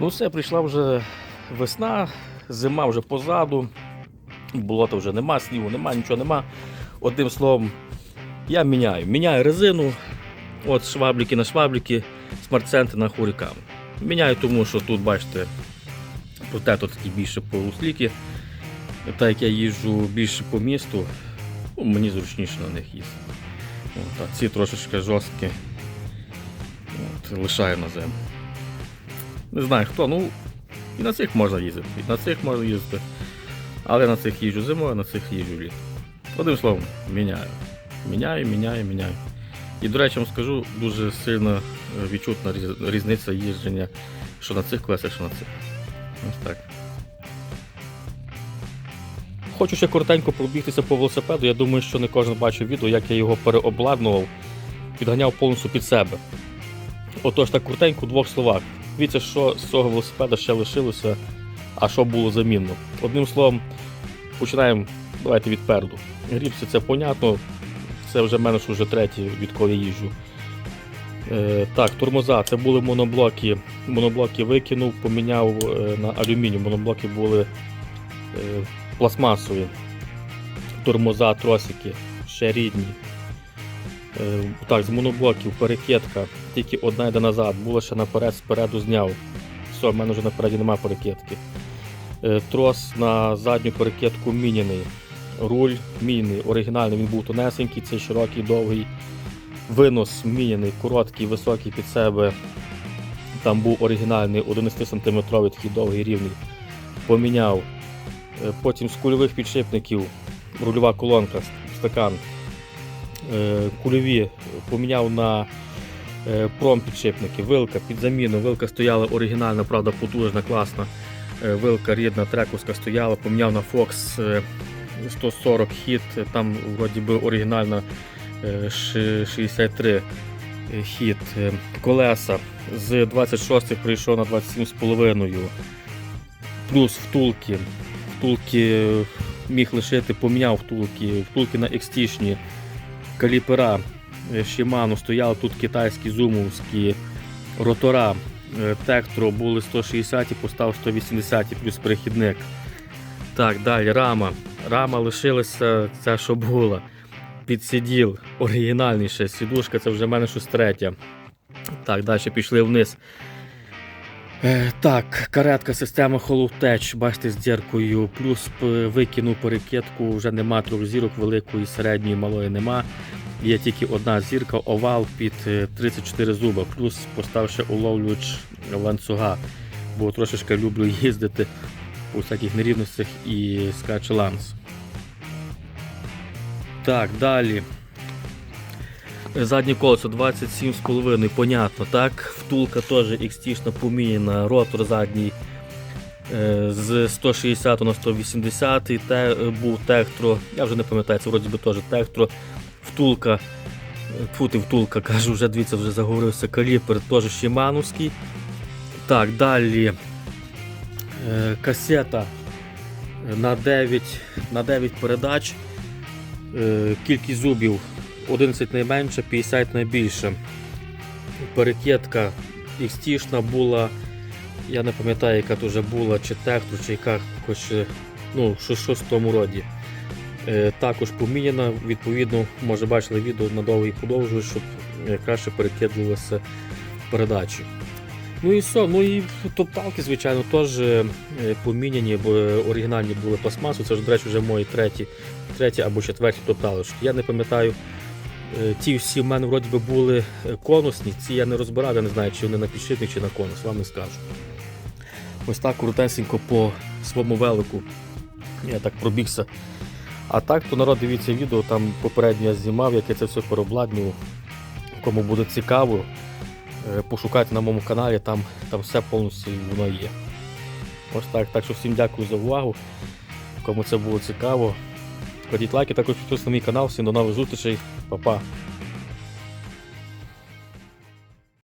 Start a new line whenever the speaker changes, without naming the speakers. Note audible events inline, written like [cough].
Ну все, прийшла вже весна, зима вже позаду, болота вже нема, снігу нема, нічого нема. Одним словом, я міняю. Міняю резину, от швабліки на швабліки, смарт-центр на хурікан. Міняю тому, що тут, бачите, протектор такий більше по усліки. Так як я їжджу більше по місту, ну, мені зручніше на них їздити. От, а ці трошечки жорсткі. Лишаю на зиму. Не знаю хто, ну і на цих можна їздити, і на цих можна їздити. Але на цих їжджу зимою, а на цих їжджу літ. Одним словом, міняю. Міняю, міняю, міняю. І, до речі, вам скажу, дуже сильно е, відчутна різниця їждження, що на цих колесах, що на цих. Ось так. Хочу ще коротенько пробігтися по велосипеду. Я думаю, що не кожен бачив відео, як я його переобладнував, підганяв повністю під себе. Отож, так коротенько в двох словах. Дивіться, що з цього велосипеда ще лишилося, а що було замінно. Одним словом, починаємо давайте від переду. Гріпси це понятно, це вже в мене вже третій, відколи їжджу. Е, так, тормоза, це були моноблоки. Моноблоки викинув, поміняв е, на алюміній. Моноблоки були е, пластмасові. Тормоза, тросики, ще рідні. Е, так, з моноблоків, перекидка, тільки одна йде назад, було ще наперед, спереду зняв. Все, в мене вже напереді немає перекидки. Е, трос на задню перекидку міняний. Руль міняний, оригінальний, він був тонесенький, цей широкий, довгий. Винос міняний, короткий, високий під себе. Там був оригінальний 11 см такий довгий рівний. Поміняв. Е, Потім з кульових підшипників рульова колонка, стакан. Е, Кульові поміняв на е, промпідшипники, вилка під заміну. Вилка стояла оригінальна, правда, потужна, класна. Е, Вилка рідна, трековська стояла, поміняв на Fox е, 140 хіт, там вроді би оригінальна е, 63 хіт. Е, Колеса з 26 прийшов на 27,5. Плюс втулки. Втулки міг лишити, поміняв втулки, втулки на екстішні, каліпера е, Shimano, стояли тут китайські зумовські ротора. е, Тектро були 160, і постав 180 плюс перехідник. Так, далі рама. Рама лишилася ця, що була. Підсиділ, оригінальний ще. Сідушка це вже в мене щось третя. Так, далі пішли вниз. Е, так, каретка, система Tech, бачите, з діркою, плюс викинув перекидку, вже нема трьох зірок, великої, середньої, малої нема. Є тільки одна зірка, овал під е, 34 зуба, плюс поставив ще уловлювач ланцюга, бо трошечки люблю їздити по всяких нерівностях і скаче ланц. Так, далі. Заднє колесо 27,5, понятно, так. Втулка теж XT-шна поміняна, ротор задній е, з 160 на 180 те, е, був Тектро, я вже не пам'ятаю, це вроді би теж Тектро. Втулка, е, фу, ти втулка, [laughs] кажу, вже дивіться, вже заговорився, каліпер теж Шимановський. Так, далі касета на 9, на 9 передач. Кількість зубів 11 найменше, 50 найбільше. Перекидка XT-шна була, я не пам'ятаю, яка то вже була, чи Тектру, чи яка хоч, е, ну, щось, щось в тому роді. Е, також поміняна, відповідно, може бачили відео надовго і подовжую, щоб е, краще перекидувалися передачі. Ну і все, ну і топталки, звичайно, теж е, поміняні, бо оригінальні були пластмасу. Це ж, до речі, вже мої треті, треті або четверті топталочки. Я не пам'ятаю, ті всі в мене вроді би були е, конусні, ці я не розбирав, я не знаю, чи вони на підшипник, чи на конус, вам не скажу. Ось так коротесенько по своєму велику я так пробігся. А так, то народ дивіться відео, там попередньо я знімав, як я це все переобладнював. Кому буде цікаво, е, пошукайте на моєму каналі, там, там все повністю воно є. Ось так. Так що всім дякую за увагу. Кому це було цікаво. Кладіть лайки, також підписуйтесь на мій канал. Всім до нових зустрічей. Па-па.